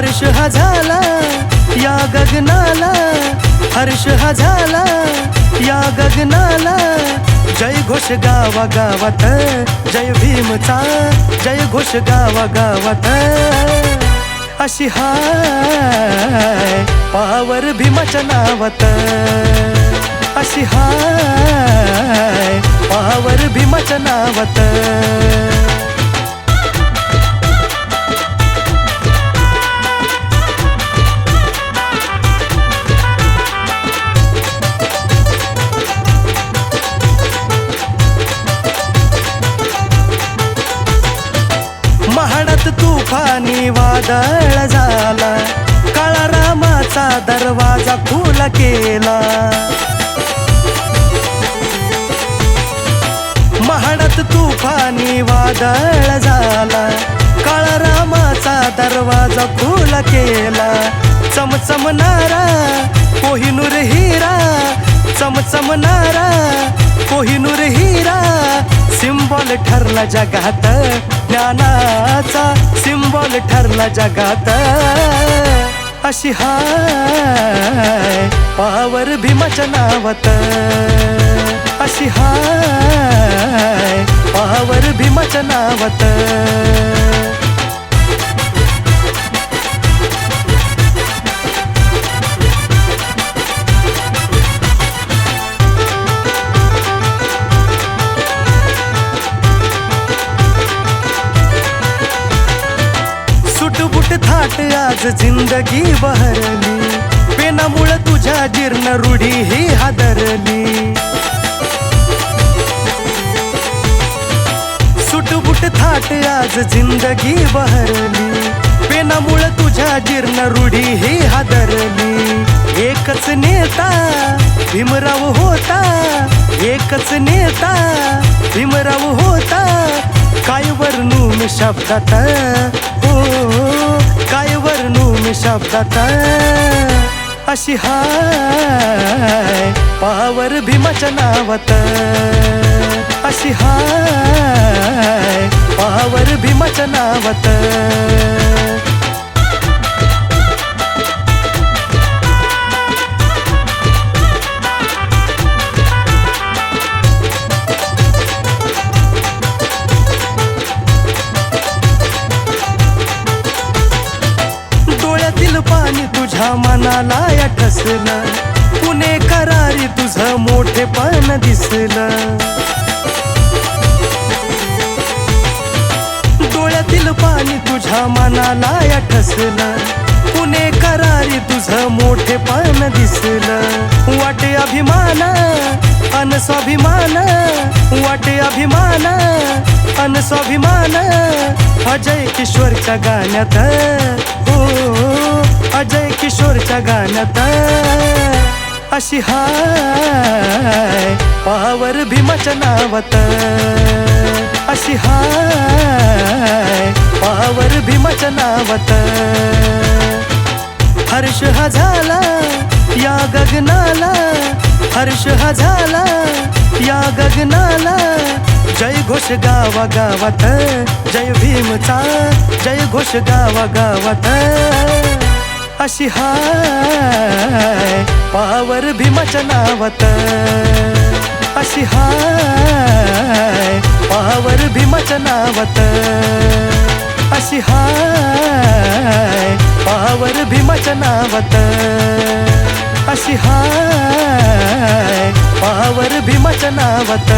हर्ष हा झाला या गगनाला हर्ष हा झाला या गगनाला जय घोष गावा गावात जय भीमचा जय घोष गावा गावात. अशी हाय पावर भीमाच्या नावात. अशी हाय पावर भीमाच्या नावात. तुफानी वादळ झाला. काळा रामाचा दरवाजा खुला केला. महाडात तुफानी वादळ झाला. काळा रामाचा दरवाजा खुला केला. चमचमणारा कोहिनूर हिरा. चमचमणारा कोहिनूर हिरा. सिम्बॉल ठरला जगात. ज्ञानाचा सिम्बॉल ठरला जगात. अशी हाय पावर भीमाच्या नावात. अशी हाय पावर भीमाच्या नावात. आज जिंदगी बहरली. पेनामुळं तुझ्या जीर्ण रूढी ही हादरली. सुटबुट थाट आज जिंदगी बहरली. पेनामुळं तुझ्या जीर्ण रूढी ही हादरली. एकच नेता भीमराव होता. एकच नेता भीमराव होता. काय वर्णू मी शब्दात शब्दात अशी हाय. पावर भीमाच्या नावात. अशी हाय. पावर भीमाच्या नावात. मनाला या ठसलं. पुणे करारी तुझं मोठेपण दिसलं. डोळ्यातील पाणी तुझ्या मनाला या ठसलं. पुणे करारी तुझं मोठेपण दिसलं. वाटे अभिमान अन स्वाभिमान वाटे अभिमान अन स्वाभिमान. अजय किशोरच्या गाण्यात हो. अजय किशोरच्या गाण्यात अशी हाय. पावर भीमाच्या नावात अशी हाय. पावर भीमाच्या नावात हर्ष हा झाला या गगनाला. हर्ष हा झाला या गगनाला. जय घोष गावा गावात जय भीमचा जय घोष गावा गावात. अशी हाय पावर भीमाच्या नावात. अशी हाय पावर भीमाच्या नावात. अशी हाय पावर भीमाच्या नावात. अशी हाय पावर भीमाच्या नावात.